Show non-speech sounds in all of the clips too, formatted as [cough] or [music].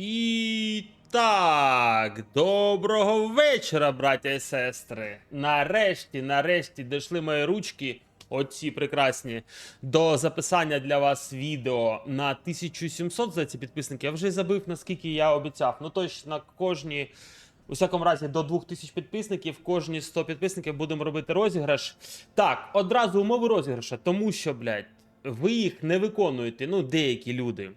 І так, доброго вечора, браття і сестри. Нарешті, нарешті дійшли мої ручки, оці прекрасні, до записання для вас відео на 1700 за ці підписники. Я вже забив, наскільки я обіцяв. Ну точно кожні. У всякому разі, до 2000 підписників, кожні 100 підписників будемо робити розіграш. Так, одразу умови розіграша, тому що, блядь, ви їх не виконуєте, ну, деякі люди.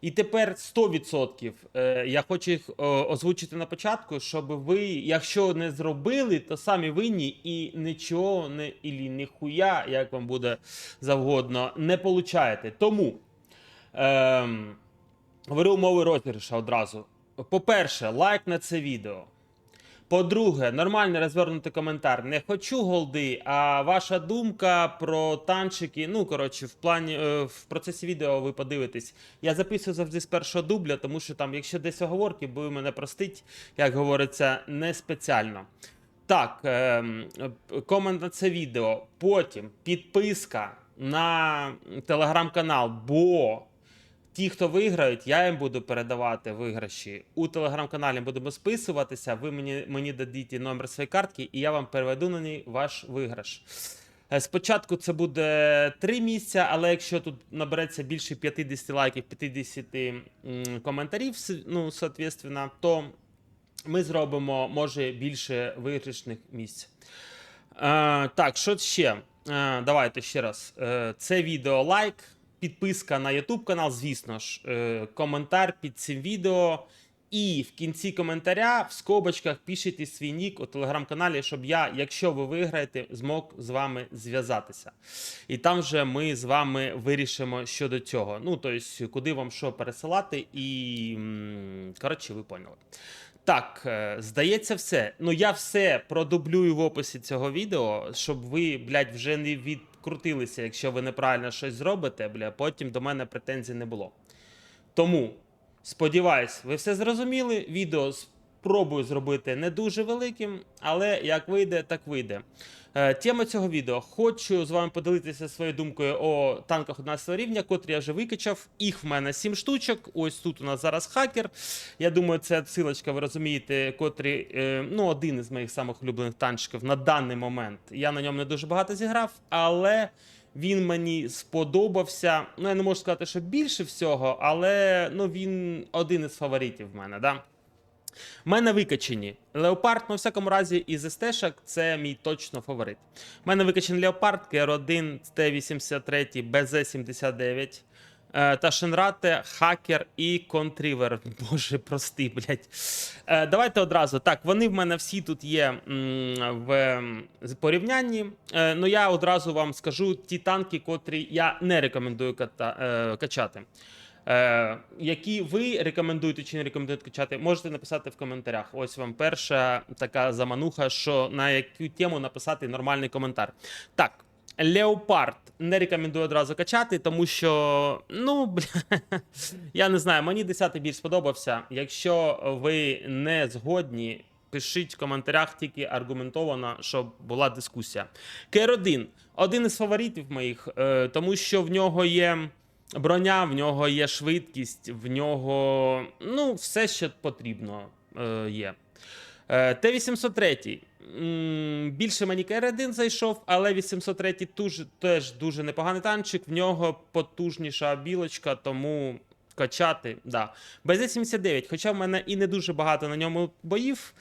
І тепер 100% е, я хочу їх озвучити на початку, щоб ви, якщо не зробили, то самі винні і нічого не ілі ніхуя, як вам буде завгодно, не получаєте. Тому ем, говорю умови розіграша одразу. По-перше, лайк на це відео. По-друге, нормальний розвернутий коментар. Не хочу голди, а ваша думка про танчики. Ну, коротше, в плані е, в процесі відео ви подивитесь. Я записую завжди з першого дубля, тому що там, якщо десь оговорки, ви мене простить, як говориться, не спеціально. Так, ем, комент на це відео. Потім підписка на телеграм-канал, бо Ті, хто виграють, я їм буду передавати виграші. У телеграм-каналі будемо списуватися. Ви мені, мені дадіть номер своєї картки, і я вам переведу на ній ваш виграш. Е, Спочатку це буде 3 місця, але якщо тут набереться більше 50 лайків, 50 коментарів, ну, соответственно, то ми зробимо, може, більше виграшних місць. Е, так, що ще? Е, давайте ще раз. Е, це відео лайк, підписка на YouTube канал, звісно ж, е, коментар під цим відео. І в кінці коментаря в скобочках пишіть свій нік у телеграм-каналі, щоб я, якщо ви виграєте, змог з вами зв'язатися. І там вже ми з вами вирішимо щодо цього. Ну, тобто, куди вам що пересилати, і коротше, ви поняли. Так, е, здається, все. Ну, я все продублюю в описі цього відео, щоб ви, блядь, вже не відкрутилися, якщо ви неправильно щось зробите, бля, потім до мене претензій не було. Тому, сподіваюсь, ви все зрозуміли. Відео спробую зробити не дуже великим, але як вийде, так вийде. Е, Тема цього відео. Хочу з вами поділитися своєю думкою о танках 11 рівня, котрі я вже викачав. Їх в мене 7 штучок. Ось тут у нас зараз хакер. Я думаю, це відсилочка, ви розумієте, котрий, е, ну, один із моїх самих улюблених танчиків на даний момент. Я на ньому не дуже багато зіграв, але він мені сподобався. Ну, я не можу сказати, що більше всього, але ну, він один із фаворитів в мене. Да? У мене викачені Леопард, ну, в всякому разі, із СТ-шок це мій точно фаворит. У мене викачаний Леопард, КР1, Т-83, БЗ-79, е, та Шенрате, Хакер і Контрівер. [laughs] Боже, прости, блядь. Е, давайте одразу. Так, вони в мене всі тут є в порівнянні. Е, ну я одразу вам скажу ті танки, котрі я не рекомендую е, качати. Е, які ви рекомендуєте чи не рекомендуєте качати, можете написати в коментарях. Ось вам перша така замануха, що на яку тему написати нормальний коментар. Так, Леопард не рекомендую одразу качати, тому що, ну, [laughs] бля, я не знаю, мені 10 більш сподобався. Якщо ви не згодні, пишіть в коментарях тільки аргументовано, щоб була дискусія. Кер-1 один із фаворитів моїх, е, тому що в нього є броня, в нього є швидкість, в нього ну, все, що потрібно е, є. Е, Т-803. Більше мені КР-1 зайшов, але 803 туж, теж дуже непоганий танчик. В нього потужніша білочка, тому качати. Да. БЗ-79, хоча в мене і не дуже багато на ньому боїв.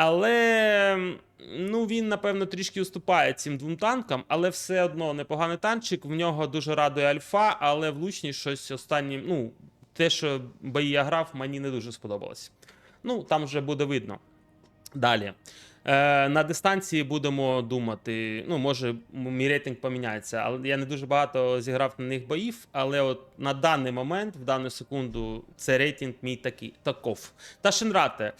Але ну, він, напевно, трішки уступає цим двом танкам, але все одно непоганий танчик. В нього дуже радує альфа, але влучність щось останнім. Ну, те, що бої я грав, мені не дуже сподобалось. Ну, там вже буде видно. Далі. Е, на дистанції будемо думати. Ну, може, мій рейтинг поміняється, але я не дуже багато зіграв на них боїв. Але от на даний момент, в дану секунду, це рейтинг мій такий таков. Та Шенрате.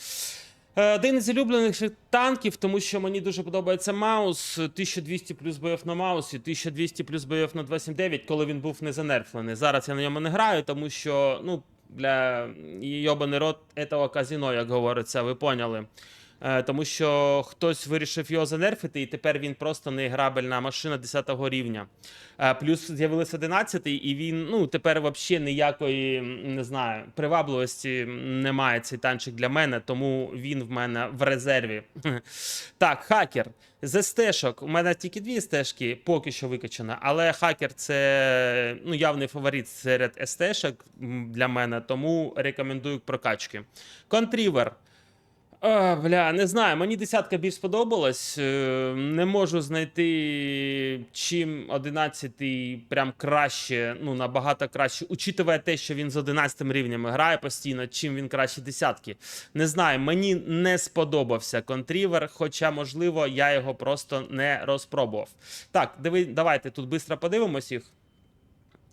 Е, Один із улюблених танків, тому що мені дуже подобається Маус. 1200 плюс боїв на Маусі, 1200 плюс боїв на 279, коли він був не занерфлений. Зараз я на ньому не граю, тому що, ну, для йобаний рот этого казино, як говориться, ви поняли. Е, тому що хтось вирішив його занерфити, і тепер він просто неіграбельна машина 10 рівня. Е, плюс з'явилось 11, і він ну тепер взагалі ніякої не знаю привабливості немає цей танчик для мене, тому він в мене в резерві. [laughs] Так, хакер. З стежок. У мене тільки дві стежки поки що викачано, але хакер це ну, явний фаворит серед СТшок для мене, тому рекомендую прокачки. Контрівер. А, бля, не знаю, мені десятка більш сподобалась. Е, Не можу знайти чим 11 прям краще, ну набагато краще, учитывая те, що він з 11 рівнем грає постійно, чим він краще десятки. Не знаю, мені не сподобався контрівер, хоча, можливо, я його просто не розпробував. Так, диви, давайте тут швидко подивимось їх.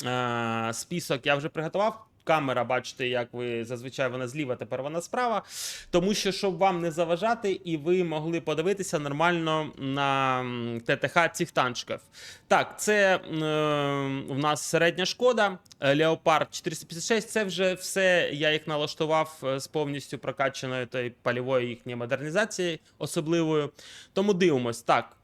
Е, список я вже приготував. Камера, бачите, як ви зазвичай вона зліва, тепер вона справа. Тому що, щоб вам не заважати, і ви могли подивитися нормально на ТТХ цих танчиків. Так, це е, у нас середня шкода. е, Leopard 456. Це вже все. Я їх налаштував е, з повністю прокачаною тої польової їхньої модернізації особливою. Тому дивимось. Так.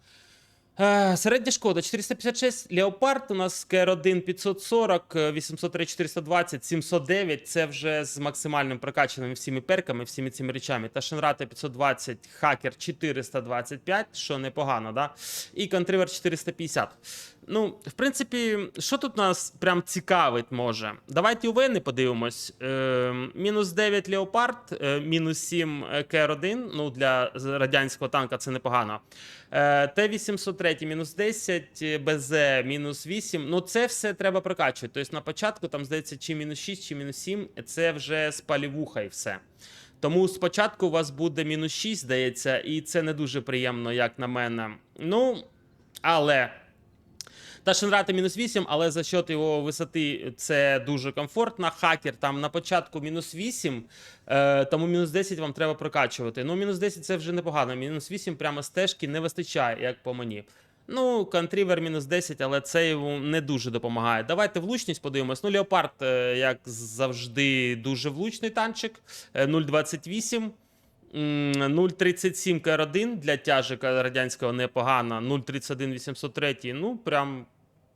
Е, Середня шкода 456, Леопард у нас КР1 540, е, 803 420, 709. Це вже з максимальним прокачаними всіми перками, всіми цими речами. Та Шенрата 520, Хакер 425, що непогано, да? І контривер 450. Ну, в принципі, що тут нас прям цікавить може? Давайте у Вени подивимось. Е, мінус 9 Леопард, е, мінус 7 КР1. Ну, для радянського танка це непогано. Е, Т-803 мінус 10, е, БЗ мінус 8. Ну, це все треба прокачувати. Тобто на початку там здається, чи мінус 6, чи мінус 7. Це вже з палівуха і все. Тому спочатку у вас буде мінус 6, здається, і це не дуже приємно, як на мене. Ну, але. Та Шенрата мінус 8, але за счет його висоти це дуже комфортно. Хакер там на початку мінус 8, е, тому мінус 10 вам треба прокачувати. Ну, мінус 10 це вже непогано. Мінус 8 прямо стежки не вистачає, як по мені. Ну, контрівер мінус 10, але це йому не дуже допомагає. Давайте влучність подивимось. Ну, Леопард, е, як завжди, дуже влучний танчик. Е, 0,28. 0,37 КР1 для тяжика радянського непогано. 0,31 803. Ну, прям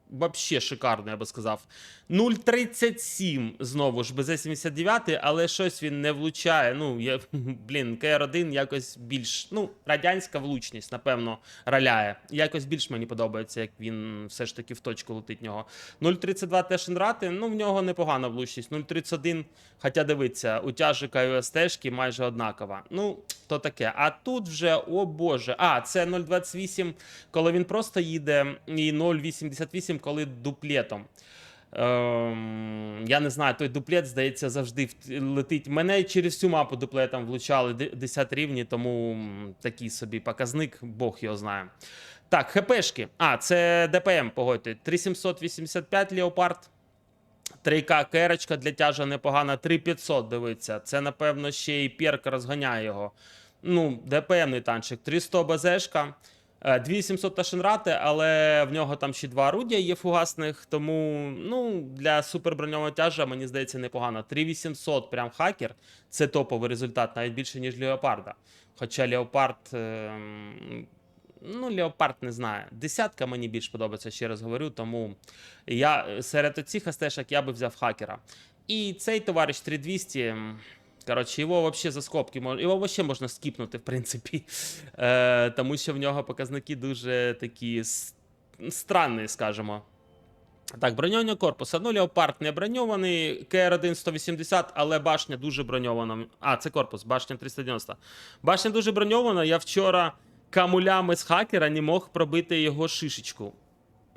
вообще шикарно, я би сказав. 0,37 знову ж БЗ-79, але щось він не влучає. Ну, я, [laughs] блін, КР1 якось більш. Ну, радянська влучність, напевно, раляє. Якось більш мені подобається, як він все ж таки в точку летить нього. 0,32 теж Шенрати, ну, в нього непогана влучність. 0,31, хоча дивиться, у тяжика і у стежки майже однакова. Ну, то таке. А тут вже, о боже. А, це 0,28, коли він просто їде, і 0,88, коли дуплетом. Ем, я не знаю, той дуплет, здається, завжди летить. Мене через всю мапу дуплетом влучали 10 рівні, тому такий собі показник, Бог його знає. Так, ХПшки. А, це ДПМ, погодьте. 3785 Леопард. 3К керочка для тяжа непогана, 3500 дивиться. Це, напевно, ще і перк розганяє його. Ну, ДПМний танчик. 300 БЗшка. Е, 2700 Ташенрати, але в нього там ще два орудія є фугасних, тому ну, для суперброньового тяжа, мені здається, непогано. 3800 прям хакер. Це топовий результат, навіть більше, ніж Леопарда. Хоча Леопард. ем, Ну, Леопард не знаю. Десятка мені більш подобається, ще раз говорю. Тому я е, серед оцих астешок я би взяв хакера. І цей товариш 3200. М, Коротше, його взагалі за скобки мож... його взагалі можна скіпнути, в принципі. [laughs] Е, тому що в нього показники дуже такі странні, скажімо. Так, броньований корпус. Ну, Леопард не броньований, КР-1 180, але башня дуже броньована. А, це корпус, башня 390. Башня дуже броньована. Я вчора камулями з хакера не мог пробити його шишечку.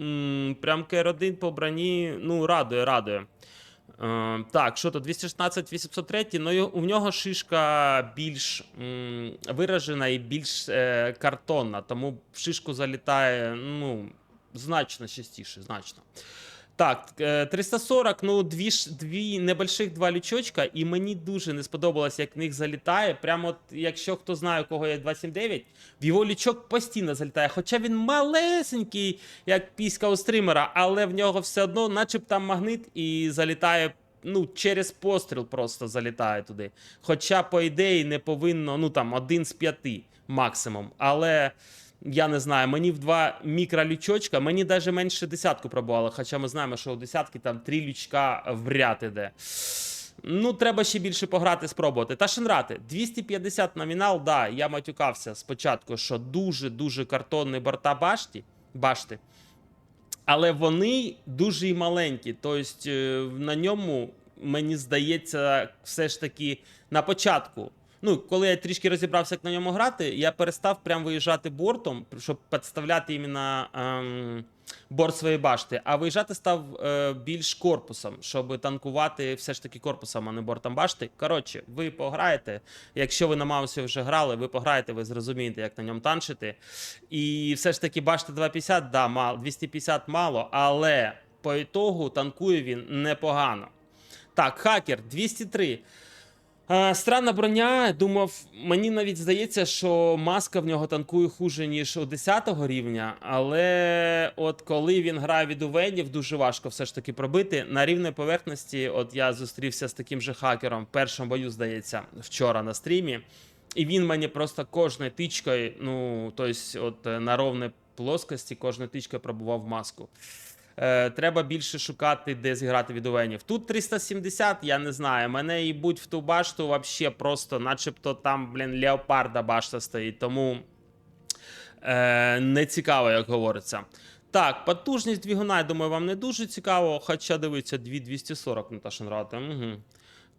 М, Прям КР-1 по броні, ну, радує, радує. Е, так, що то 216 803, ну у нього шишка більш м, виражена і більш е, картонна, тому в шишку залітає ну, значно частіше, значно. Так, е, 340, ну, дві, дві небольших два лючочка, і мені дуже не сподобалось, як в них залітає. Прямо, от, якщо хто знає, у кого є 279, в його лючок постійно залітає. Хоча він малесенький, як піська у стримера, але в нього все одно, начеб там магнит, і залітає ну, через постріл просто залітає туди. Хоча, по ідеї, не повинно, ну там, один з п'яти максимум. Але я не знаю, мені в два мікролючочка, мені навіть менше десятку пробувало, хоча ми знаємо, що у десятки там три лючка в ряд іде. Ну, треба ще більше пограти, спробувати. Та Шенрати, 250 номінал, да, я матюкався спочатку, що дуже-дуже картонні борта башті, башти. Але вони дуже і маленькі. Тобто е, на ньому, мені здається, все ж таки на початку. Ну, коли я трішки розібрався, як на ньому грати, я перестав прям виїжджати бортом, щоб підставляти іменно ем, борт своєї башти, а виїжджати став е, більш корпусом, щоб танкувати все ж таки корпусом, а не бортом башти. Коротше, ви пограєте. Якщо ви на Маусі вже грали, ви пограєте, ви зрозумієте, як на ньому танчити. І все ж таки башта 250, да, мало, 250 мало, але по ітогу танкує він непогано. Так, хакер 203. Е, Странна броня, думав, мені навіть здається, що маска в нього танкує хуже, ніж у 10 рівня. Але от коли він грає від увенів, дуже важко все ж таки пробити. На рівній поверхності, от я зустрівся з таким же хакером в першому бою, здається, вчора на стрімі. І він мені просто кожною тичкою, ну, тобто, от на ровній плоскості, кожною тичкою пробував маску. Е, треба більше шукати, де зіграти від увенів. Тут 370, я не знаю. Мене і будь в ту башту вообще просто, начебто там, блін, леопарда башта стоїть. Тому е, не цікаво, як говориться. Так, потужність двигуна, я думаю, вам не дуже цікаво. Хоча дивиться 2240 на Ташенрата. Угу.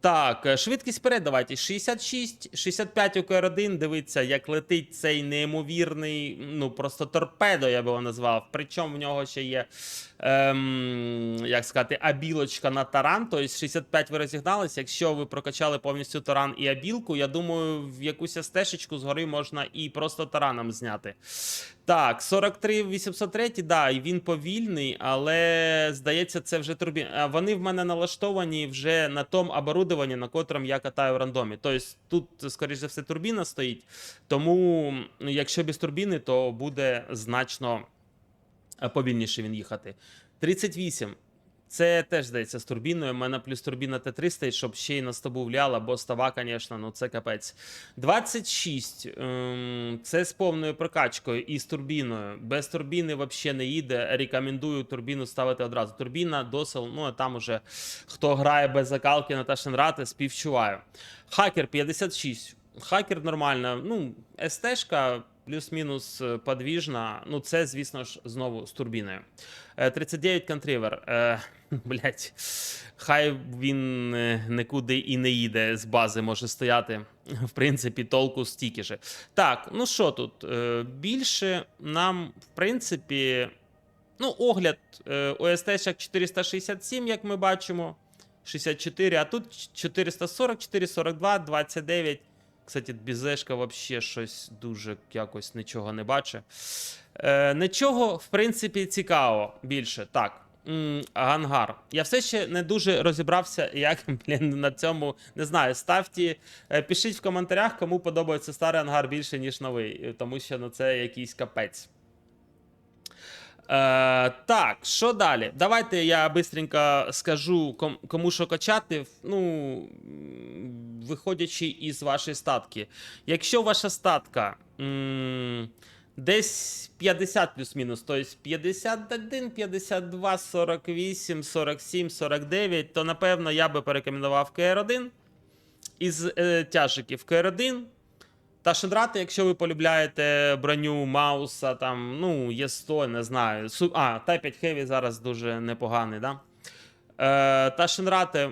Так, е, швидкість вперед давайте. 66, 65 у КР1. Дивіться, як летить цей неймовірний, ну просто торпедо, я би його назвав. Причому в нього ще є, ем, як сказати, абілочка на таран. Тобто 65 ви розігналися. Якщо ви прокачали повністю таран і абілку, я думаю, в якусь стежечку згори можна і просто тараном зняти. Так, 43 803, да, і він повільний, але здається, це вже турбін. Вони в мене налаштовані вже на тому оборудованні, на котрому я катаю в рандомі. Тобто тут, скоріш за все, турбіна стоїть. Тому, якщо без турбіни, то буде значно повільніше він їхати. 38. Це теж здається з турбіною. У мене плюс турбіна Т300, щоб ще й на стобу вляла, бо става, звісно, ну це капець. 26. ем, Це з повною прокачкою і з турбіною. Без турбіни взагалі не їде. Рекомендую турбіну ставити одразу. Турбіна, досил, ну а там уже хто грає без закалки на Ташенрати, співчуваю. Хакер 56. Хакер нормально. Ну, СТ-шка плюс-мінус е, подвіжна. Ну, це, звісно ж, знову з турбіною. Е, 39 контривер. Е, [laughs] блять, хай він е, нікуди і не їде з бази, може стояти. В принципі, толку стільки же. Так, ну що тут? Е, Більше нам, в принципі, ну, огляд ОСТ 467, як ми бачимо. 64, а тут 440, 442, 29. Кстати, бізешка вообще щось дуже якось нічого не бачить. Е, нічого, в принципі, цікаво більше. Так. Гангар. Я все ще не дуже розібрався, як [laughs] блін, на цьому не знаю. Ставте, е, пишіть в коментарях, кому подобається старий ангар більше, ніж новий, тому що ну, це якийсь капець. Е, так, що далі? Давайте я бистренько скажу, ком- кому що качати. Ну, виходячи із вашої статки. Якщо ваша статка м, десь 50 плюс-мінус, тобто 51, 52, 48, 47, 49, то напевно я би порекомендував КР1 із е, тяжиків КР1. Та шедрати, якщо ви полюбляєте броню Мауса, там, ну, є 100, не знаю. Су... А, Type 5 Heavy зараз дуже непоганий, да? Е, та Шенрати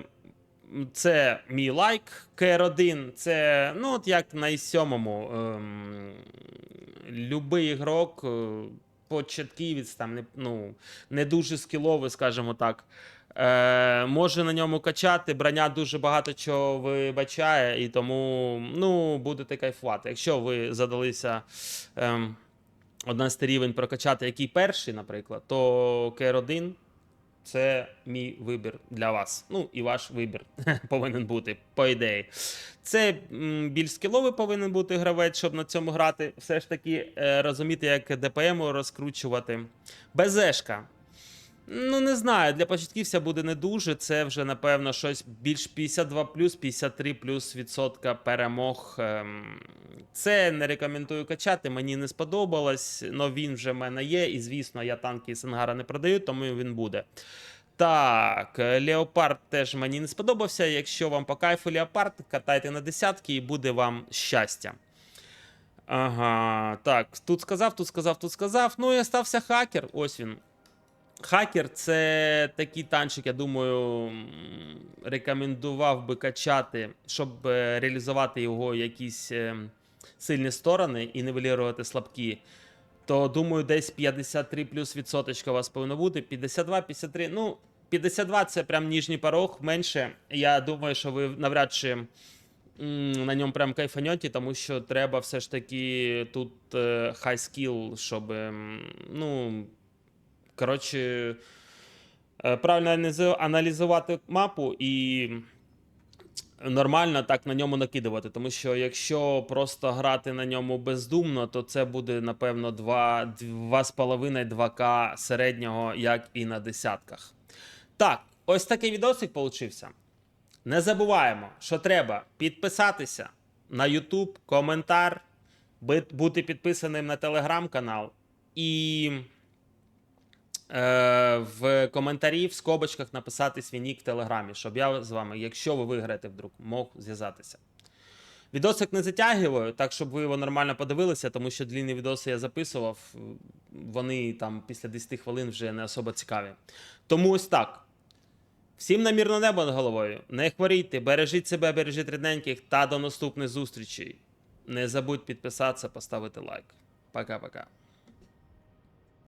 це мій лайк. КР1 це, ну, от як на i7. Ем, любий ігрок, е, початківець, там, не, ну, не дуже скіловий, скажімо так. Е, може на ньому качати, броня дуже багато чого вибачає, і тому ну, будете кайфувати. Якщо ви задалися ем, 11 рівень прокачати, який перший, наприклад, то КР1 це мій вибір для вас. Ну і ваш вибір [laughs] повинен бути, по ідеї. Це більш скіловий повинен бути гравець, щоб на цьому грати. Все ж таки е, розуміти, як ДПМ розкручувати. БЗшка. Ну, не знаю, для початківця буде не дуже. Це вже, напевно, щось більш 52 53 плюс відсотка перемог. Ем, Це не рекомендую качати, мені не сподобалось, але він вже в мене є. І, звісно, я танки з Сенгара не продаю, тому він буде. Так, Леопард теж мені не сподобався. Якщо вам по кайфу Леопард, катайте на десятки і буде вам щастя. Ага, так, тут сказав, тут сказав, тут сказав. Ну і остався хакер. Ось він. Хакер це такий танчик, я думаю, рекомендував би качати, щоб е, реалізувати його якісь е, сильні сторони і нивелірувати слабкі. То думаю, десь 53 плюс відсоточка у вас повинно бути. 52, 53. Ну, 52 це прям ніжній порог. Менше. Я думаю, що ви навряд чи на ньому прям кайфаньоті, тому що треба все ж таки тут е, high skill, щоб. Ну, коротше, е, правильно аналізувати мапу і нормально так на ньому накидувати. Тому що якщо просто грати на ньому бездумно, то це буде, напевно, 2,5-2К середнього, як і на десятках. Так, ось такий відосик получився. Не забуваємо, що треба підписатися на YouTube, коментар, бути підписаним на телеграм-канал і е, в коментарі в скобочках написати свій нік в телеграмі, щоб я з вами, якщо ви виграєте вдруг, мог зв'язатися. Відосик не затягую, так щоб ви його нормально подивилися, тому що длінні відоси я записував, вони там після 10 хвилин вже не особо цікаві. Тому ось так. Всім на мирне небо над головою. Не хворійте, бережіть себе, бережіть рідненьких та до наступних зустрічей. Не забудь підписатися, поставити лайк. Пока-пока.